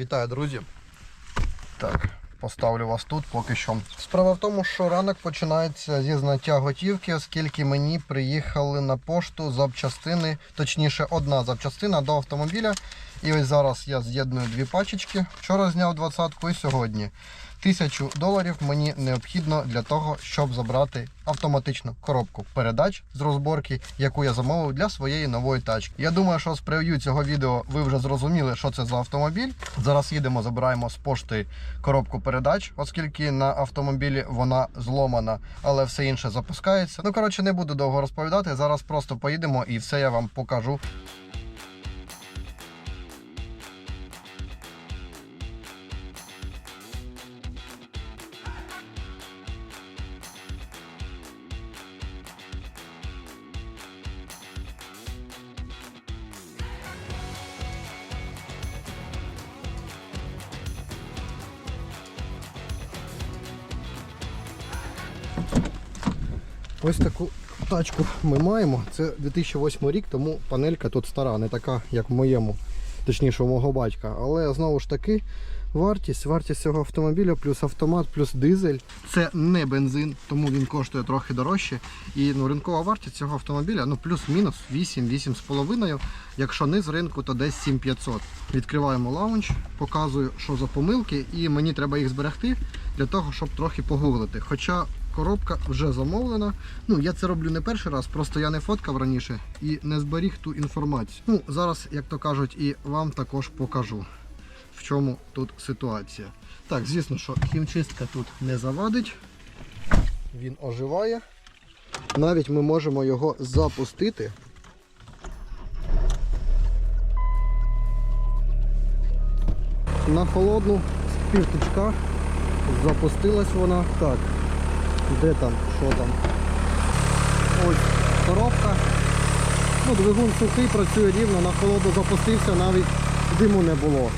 Вітаю, друзі. Так, поставлю вас тут поки що. Справа в тому, що ранок починається зі знаття готівки, оскільки мені приїхали на пошту запчастини, точніше, одна запчастина до автомобіля. І ось зараз я з'єдную дві пачечки. Вчора зняв двадцятку і сьогодні. Тисячу доларів мені необхідно для того, щоб забрати автоматичну коробку передач з розборки, яку я замовив для своєї нової тачки. Я думаю, що з прев'ю цього відео ви вже зрозуміли, що це за автомобіль. Зараз їдемо, забираємо з пошти коробку передач, оскільки на автомобілі вона зломана, але все інше запускається. Ну коротше, не буду довго розповідати. Зараз просто поїдемо і все я вам покажу. Ось таку тачку ми маємо. Це 2008 рік, тому панелька тут стара, не така, як в моєму, точніше, у мого батька. Але знову ж таки, вартість, вартість цього автомобіля, плюс автомат, плюс дизель. Це не бензин, тому він коштує трохи дорожче. І ну, ринкова вартість цього автомобіля ну, плюс-мінус 8-8,5. Якщо не з ринку, то десь 7500. Відкриваємо лаунч, показую, що за помилки, і мені треба їх зберегти для того, щоб трохи погуглити. Хоча коробка вже замовлена. Ну, я це роблю не перший раз, просто я не фоткав раніше і не зберіг ту інформацію. Ну, зараз, як то кажуть, і вам також покажу, в чому тут ситуація. Так, звісно, що хімчистка тут не завадить. Він оживає. Навіть ми можемо його запустити. На холодну з запустилась вона. Так, де там, що там? Ось коробка. Ну, двигун сухий, працює рівно, на холоду запустився, навіть диму не було.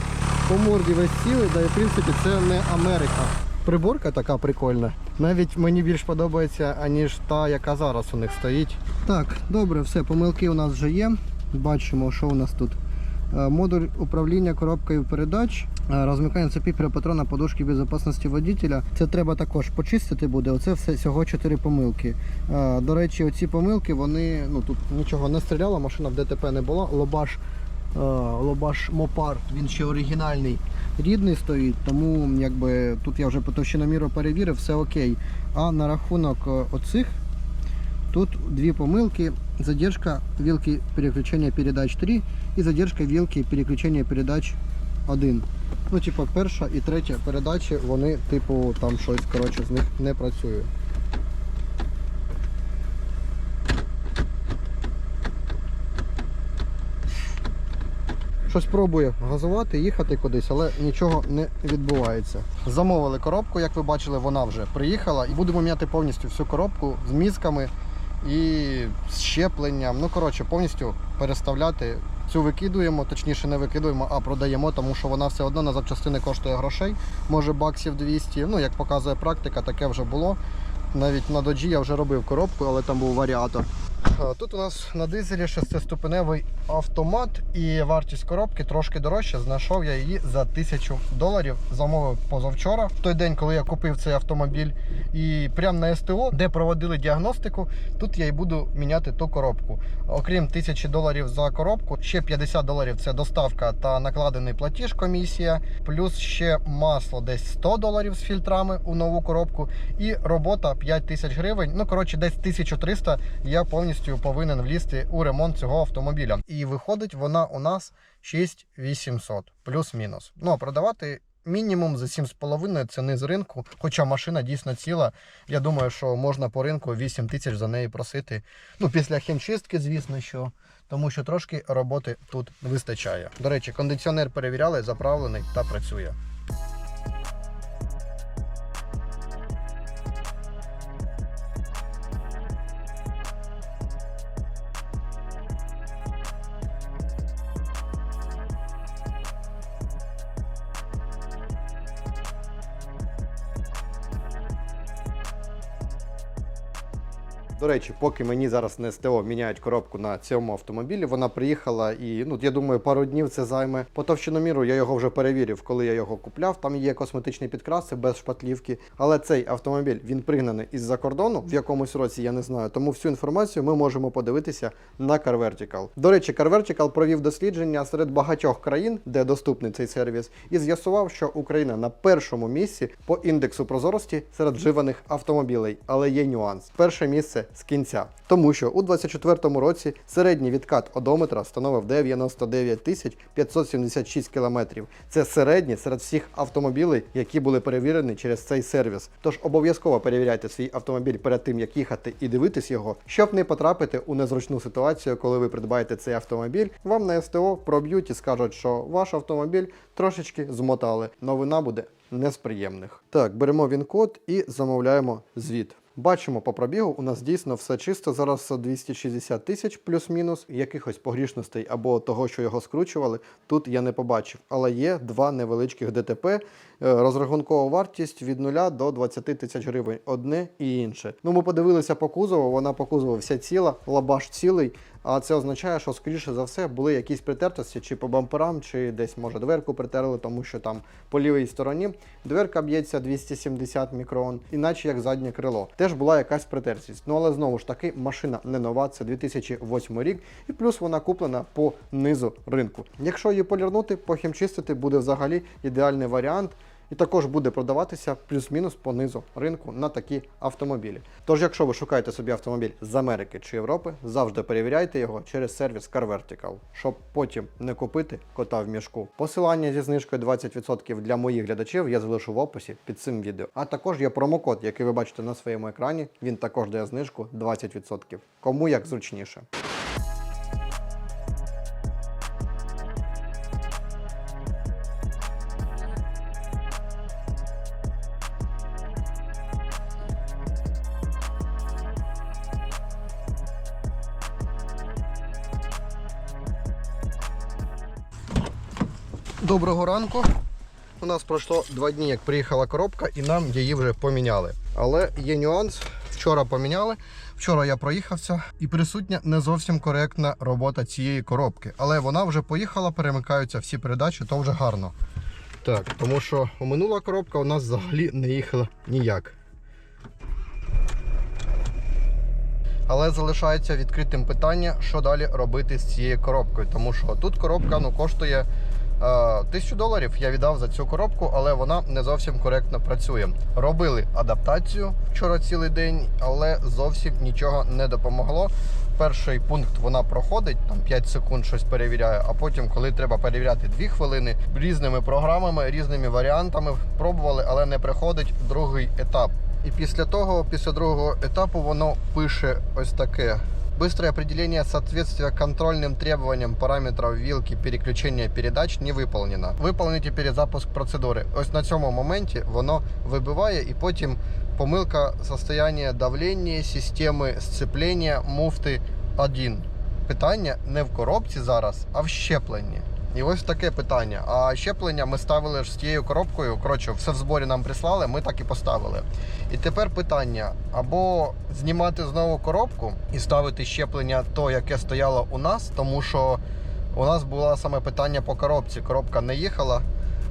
По морді весь цілий, да і в принципі це не Америка. Приборка така прикольна. Навіть мені більш подобається, аніж та, яка зараз у них стоїть. Так, добре, все, помилки у нас вже є. Бачимо, що у нас тут. Е, Модуль управління коробкою передач, розмикання цепі патрона подушки безпечності водителя. Це треба також почистити буде. Оце все всього 4 помилки. Е, До речі, оці помилки, вони ну тут нічого не стріляло, машина в ДТП не була. Лобаш, е, Лобаш Мопар, він ще оригінальний, рідний стоїть, тому якби тут я вже по товщиноміру перевірив, все окей. А на рахунок е, оцих Тут две помылки. Задержка вилки переключения передач 3 і задержка вилки переключення передач 1. Ну, типу, перша і третя передачі, вони, типу, там щось коротше, з них не працює. Щось пробує газувати, їхати кудись, але нічого не відбувається. Замовили коробку, як ви бачили, вона вже приїхала. І будемо міняти повністю всю коробку з мізками і з щепленням. Ну, коротше, повністю переставляти. Цю викидуємо, точніше не викидуємо, а продаємо, тому що вона все одно на запчастини коштує грошей, може баксів 200. Ну, як показує практика, таке вже було. Навіть на доджі я вже робив коробку, але там був варіатор. Тут у нас на дизелі шестиступеневий автомат і вартість коробки трошки дорожча. Знайшов я її за 1000 доларів. Замовив позавчора, в той день, коли я купив цей автомобіль. І прямо на СТО, де проводили діагностику, тут я і буду міняти ту коробку. Окрім 1000 доларів за коробку, ще 50 доларів це доставка та накладений платіж комісія, плюс ще масло десь 100 доларів з фільтрами у нову коробку. І робота 5000 гривень. Ну коротше, десь 1300 я повністю повинен влізти у ремонт цього автомобіля. І виходить вона у нас 6800 плюс-мінус. Ну а продавати. Мінімум за 7,5 ціни з ринку, хоча машина дійсно ціла. Я думаю, що можна по ринку 8 тисяч за неї просити. Ну, після хімчистки, звісно, що. Тому що трошки роботи тут вистачає. До речі, кондиціонер перевіряли, заправлений та працює. До речі, поки мені зараз на СТО міняють коробку на цьому автомобілі, вона приїхала і ну я думаю, пару днів це займе. По товщиноміру я його вже перевірив, коли я його купляв. Там є косметичні підкраси без шпатлівки. Але цей автомобіль він пригнаний із-за кордону в якомусь році, я не знаю. Тому всю інформацію ми можемо подивитися на Car Vertical. До речі, Car Vertical провів дослідження серед багатьох країн, де доступний цей сервіс, і з'ясував, що Україна на першому місці по індексу прозорості серед вживаних автомобілей. Але є нюанс. Перше місце з кінця. Тому що у 2024 році середній відкат одометра становив 99 тисяч 576 кілометрів. Це середній серед всіх автомобілей, які були перевірені через цей сервіс. Тож обов'язково перевіряйте свій автомобіль перед тим, як їхати і дивитись його, щоб не потрапити у незручну ситуацію, коли ви придбаєте цей автомобіль. Вам на СТО проб'ють і скажуть, що ваш автомобіль трошечки змотали. Новина буде не з приємних. Так, беремо він-код і замовляємо звіт. Бачимо по пробігу, у нас дійсно все чисто. Зараз 260 тисяч плюс-мінус. Якихось погрішностей або того, що його скручували, тут я не побачив. Але є два невеличких ДТП. Е, Розрахункова вартість від 0 до 20 тисяч гривень. Одне і інше. Ну, ми подивилися по кузову, вона по кузову вся ціла, лабаш цілий. А це означає, що скоріше за все були якісь притертості, чи по бамперам, чи десь може дверку притерли, тому що там по лівій стороні дверка б'ється 270 мікрон, іначе як заднє крило. Теж була якась притертість. Ну але знову ж таки машина не нова, це 2008 рік, і плюс вона куплена по низу ринку. Якщо її полірнути, похімчистити буде взагалі ідеальний варіант. І також буде продаватися плюс-мінус по низу ринку на такі автомобілі. Тож, якщо ви шукаєте собі автомобіль з Америки чи Європи, завжди перевіряйте його через сервіс Car Vertical, щоб потім не купити кота в мішку. Посилання зі знижкою 20% для моїх глядачів я залишу в описі під цим відео. А також є промокод, який ви бачите на своєму екрані. Він також дає знижку 20%. Кому як зручніше. Доброго ранку. У нас пройшло два дні, як приїхала коробка, і нам її вже поміняли. Але є нюанс. Вчора поміняли. Вчора я проїхався, і присутня не зовсім коректна робота цієї коробки. Але вона вже поїхала, перемикаються всі передачі, то вже гарно. Так, тому що минула коробка у нас взагалі не їхала ніяк. Але залишається відкритим питання, що далі робити з цією коробкою. Тому що тут коробка ну, коштує тисячу доларів. Я віддав за цю коробку, але вона не зовсім коректно працює. Робили адаптацію вчора цілий день, але зовсім нічого не допомогло. Перший пункт вона проходить, там 5 секунд щось перевіряє, а потім, коли треба перевіряти 2 хвилини, різними програмами, різними варіантами пробували, але не приходить другий етап. І після того, після другого етапу, воно пише ось таке. Быстрое определение соответствия контрольным требованиям параметров вилки переключения передач не выполнено. Выполните перезапуск процедури. Ось на цьому моменті воно вибиває і потім помилка состояння давлення системи сцеплення муфти 1. Питання не в коробці зараз, а в щепленні. І ось таке питання. А щеплення ми ставили ж з тією коробкою. Коротше, все в зборі нам прислали, ми так і поставили. І тепер питання: або знімати знову коробку і ставити щеплення то, яке стояло у нас, тому що у нас було саме питання по коробці. Коробка не їхала,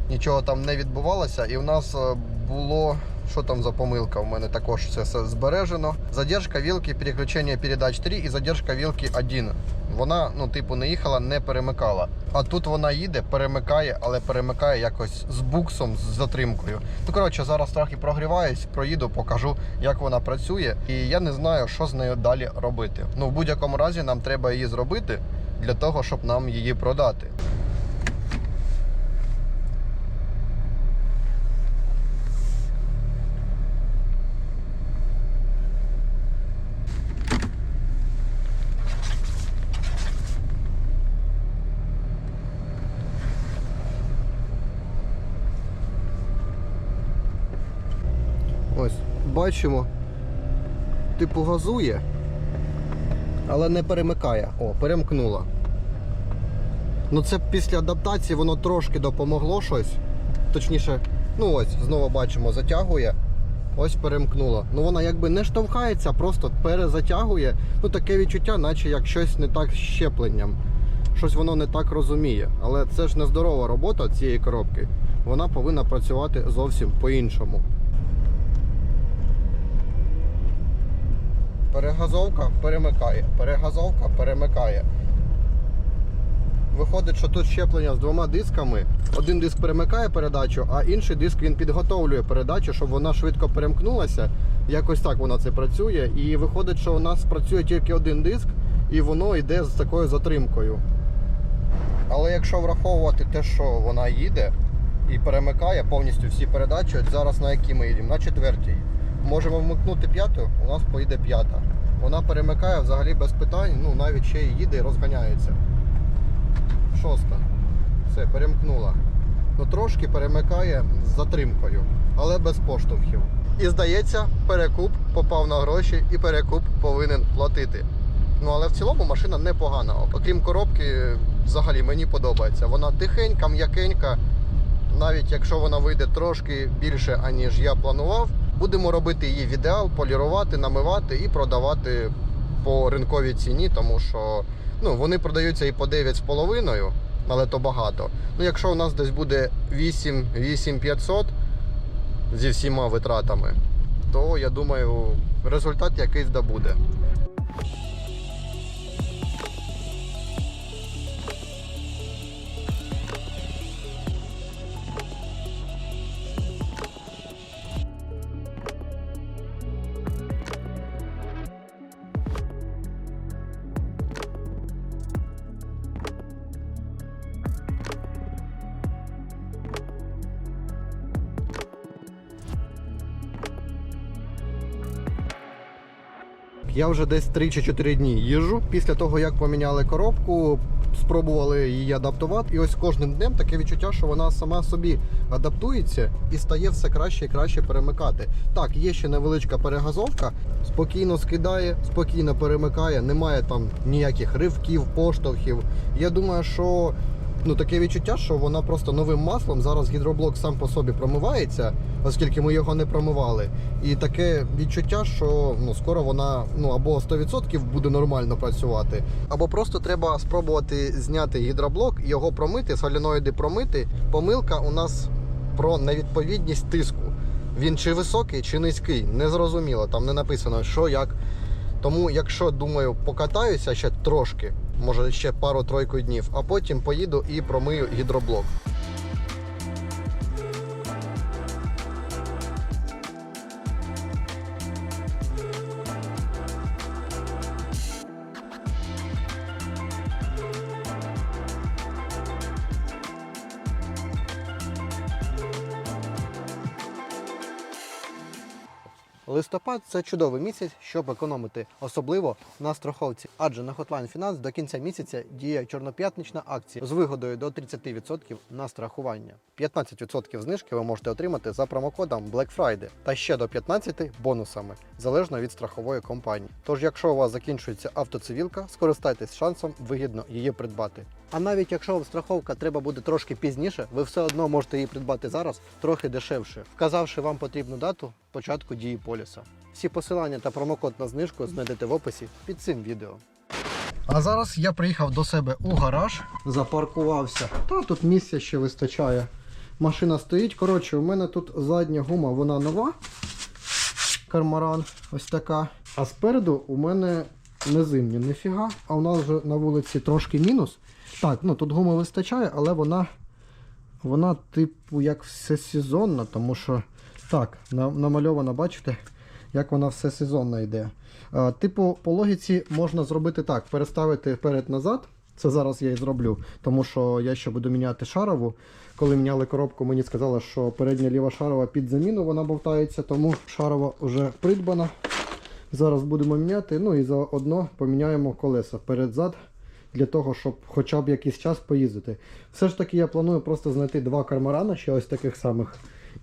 нічого там не відбувалося, і у нас е, було. Що там за помилка? У мене також все збережено. Задержка вілки, переключення передач 3 і задержка вілки 1. Вона, ну, типу, не їхала, не перемикала. А тут вона їде, перемикає, але перемикає якось з буксом, з затримкою. Ну, коротше, зараз трохи прогріваюсь, проїду, покажу, як вона працює. І я не знаю, що з нею далі робити. Ну, в будь-якому разі нам треба її зробити для того, щоб нам її продати. Ось, бачимо, типу газує, але не перемикає. О, перемкнула. Ну це після адаптації воно трошки допомогло щось. Точніше, ну ось, знову бачимо, затягує. ось перемкнула. Ну вона якби не штовхається, просто перезатягує. Ну таке відчуття, наче як щось не так з щепленням. Щось воно не так розуміє. Але це ж нездорова робота цієї коробки. Вона повинна працювати зовсім по-іншому. Перегазовка перемикає, перегазовка перемикає. Виходить, що тут щеплення з двома дисками. Один диск перемикає передачу, а інший диск він підготовлює передачу, щоб вона швидко перемкнулася. Якось так вона це працює. І виходить, що у нас працює тільки один диск, і воно йде з такою затримкою. Але якщо враховувати те, що вона їде і перемикає повністю всі передачі, от зараз на якій ми їдемо? На четвертій. Можемо вмикнути п'яту, у нас поїде п'ята. Вона перемикає взагалі без питань, ну навіть ще й їде і розганяється. Шоста. Все, перемкнула. Ну трошки перемикає з затримкою, але без поштовхів. І здається, перекуп попав на гроші і перекуп повинен платити. Ну але в цілому машина непогана. Окрім коробки, взагалі мені подобається. Вона тихенька, м'якенька. Навіть якщо вона вийде трошки більше, аніж я планував, будемо робити її в ідеал, полірувати, намивати і продавати по ринковій ціні, тому що ну, вони продаються і по 9,5, але то багато. Ну, якщо у нас десь буде 8 8500 зі всіма витратами, то я думаю, результат якийсь да Я вже десь 3 чи 4 дні їжджу. Після того, як поміняли коробку, спробували її адаптувати. І ось кожним днем таке відчуття, що вона сама собі адаптується і стає все краще і краще перемикати. Так, є ще невеличка перегазовка, спокійно скидає, спокійно перемикає, немає там ніяких ривків, поштовхів. Я думаю, що ну таке відчуття, що вона просто новим маслом. Зараз гідроблок сам по собі промивається, оскільки ми його не промивали. І таке відчуття, що ну скоро вона ну або 100% буде нормально працювати, або просто треба спробувати зняти гідроблок, його промити, соляноїди промити. Помилка у нас про невідповідність тиску. Він чи високий, чи низький, незрозуміло. Там не написано, що як. Тому, якщо думаю, покатаюся ще трошки, може ще пару-тройку днів, а потім поїду і промию гідроблок. Листопад це чудовий місяць, щоб економити, особливо на страховці. Адже на Hotline Finance до кінця місяця діє чорноп'ятнична акція з вигодою до 30% на страхування. 15% знижки ви можете отримати за промокодом Black Friday та ще до 15 бонусами залежно від страхової компанії. Тож, якщо у вас закінчується автоцивілка, скористайтесь шансом вигідно її придбати. А навіть якщо вам страховка треба буде трошки пізніше, ви все одно можете її придбати зараз трохи дешевше, вказавши вам потрібну дату початку дії поліса. Всі посилання та промокод на знижку знайдете в описі під цим відео. А зараз я приїхав до себе у гараж, запаркувався. Та тут місця ще вистачає. Машина стоїть. Коротше, у мене тут задня гума, вона нова. Кармаран, ось така. А спереду у мене не зимні, ніфіга. А у нас вже на вулиці трошки мінус. Так, ну тут гуми вистачає, але вона, вона типу, як всесезонна, тому що так, на- намальовано, бачите, як вона всесезонна йде. Типу, по логіці можна зробити так: переставити вперед-назад. Це зараз я і зроблю, тому що я ще буду міняти шарову. Коли міняли коробку, мені сказали, що передня ліва шарова під заміну вона болтається, тому шарова вже придбана. Зараз будемо міняти. Ну і заодно поміняємо колеса перед-зад для того, щоб хоча б якийсь час поїздити. Все ж таки я планую просто знайти два кармарана, ще ось таких самих,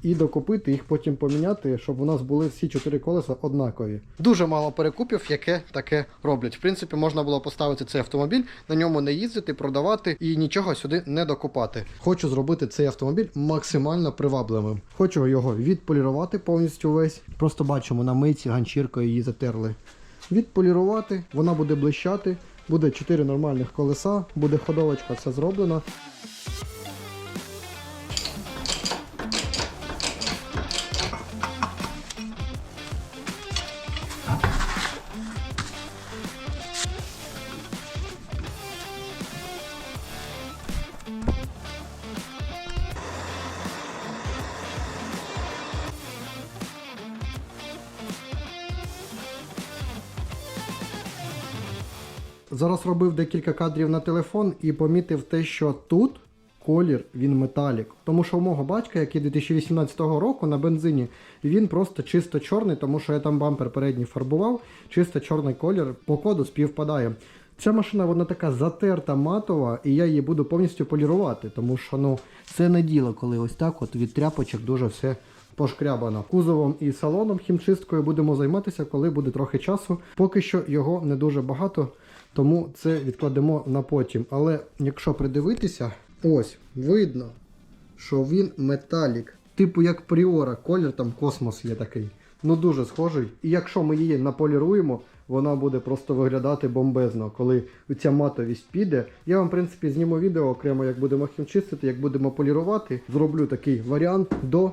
і докупити їх потім поміняти, щоб у нас були всі чотири колеса однакові. Дуже мало перекупів, яке таке роблять. В принципі, можна було поставити цей автомобіль, на ньому не їздити, продавати і нічого сюди не докупати. Хочу зробити цей автомобіль максимально привабливим. Хочу його відполірувати повністю весь. Просто бачимо на мийці ганчіркою її затерли. Відполірувати, вона буде блищати. Буде 4 нормальних колеса, буде ходовочка, все зроблено. Зараз робив декілька кадрів на телефон і помітив те, що тут колір він металік. Тому що у мого батька, який 2018 року на бензині, він просто чисто чорний, тому що я там бампер передній фарбував, чисто чорний колір по коду співпадає. Ця машина вона така затерта матова, і я її буду повністю полірувати, тому що ну це не діло, коли ось так от від тряпочок дуже все пошкрябано. Кузовом і салоном хімчисткою будемо займатися, коли буде трохи часу. Поки що його не дуже багато, тому це відкладемо на потім. Але якщо придивитися, ось видно, що він металік. Типу як Пріора, колір там космос є такий. Ну дуже схожий. І якщо ми її наполіруємо, вона буде просто виглядати бомбезно, коли ця матовість піде. Я вам, в принципі, зніму відео окремо, як будемо хімчистити, як будемо полірувати. Зроблю такий варіант до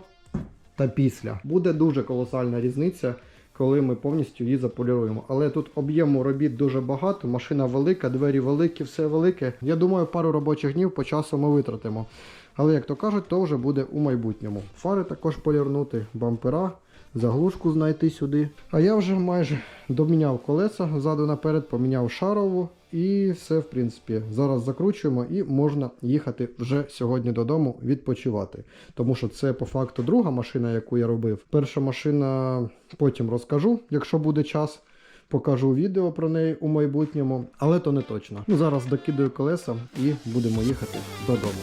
та після. Буде дуже колосальна різниця, коли ми повністю її заполіруємо. Але тут об'єму робіт дуже багато, машина велика, двері великі, все велике. Я думаю, пару робочих днів по часу ми витратимо. Але як то кажуть, то вже буде у майбутньому. Фари також полірнути, бампера, заглушку знайти сюди. А я вже майже доміняв колеса ззаду наперед, поміняв шарову і все, в принципі, зараз закручуємо і можна їхати вже сьогодні додому відпочивати. Тому що це по факту друга машина, яку я робив. Перша машина потім розкажу, якщо буде час. Покажу відео про неї у майбутньому, але то не точно. Ну зараз докидаю колеса і будемо їхати додому.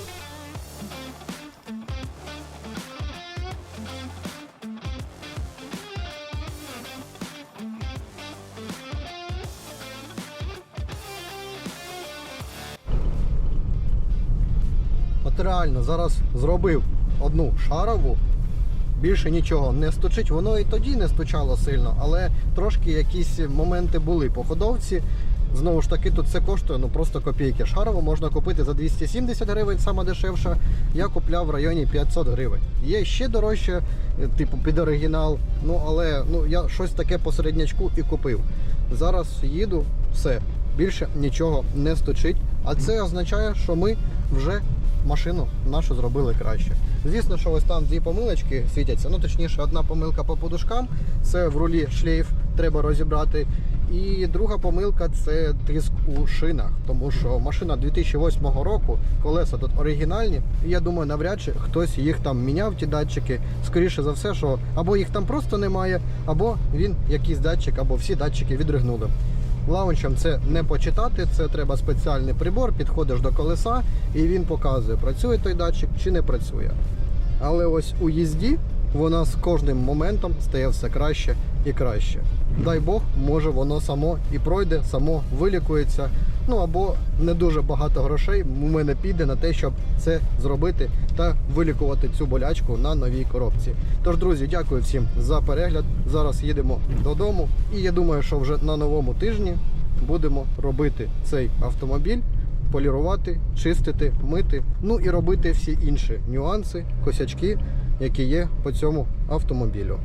Реально зараз зробив одну шарову, більше нічого не стучить. Воно і тоді не стучало сильно, але трошки якісь моменти були по ходовці. Знову ж таки, тут це коштує ну просто копійки. Шарову можна купити за 270 гривень, сама дешевша. Я купляв в районі 500 гривень. Є ще дорожче, е, типу під оригінал. Ну але ну я щось таке по середнячку і купив. Зараз їду, все, більше нічого не стучить. А це означає, що ми вже машину нашу зробили краще. Звісно, що ось там дві помилочки світяться. Ну точніше, одна помилка по подушкам, це в рулі шлейф треба розібрати. І друга помилка це тиск у шинах, тому що машина 2008 року, колеса тут оригінальні. Я думаю, навряд чи хтось їх там міняв, ті датчики. Скоріше за все, що або їх там просто немає, або він якийсь датчик, або всі датчики відригнули. Лаунчем це не почитати, це треба спеціальний прибор, підходиш до колеса і він показує, працює той датчик чи не працює. Але ось у їзді вона з кожним моментом стає все краще і краще. Дай Бог, може воно само і пройде, само вилікується. Ну або не дуже багато грошей у мене піде на те, щоб це зробити та вилікувати цю болячку на новій коробці. Тож, друзі, дякую всім за перегляд. Зараз їдемо додому, і я думаю, що вже на новому тижні будемо робити цей автомобіль полірувати, чистити, мити, ну і робити всі інші нюанси, косячки, які є по цьому автомобілю.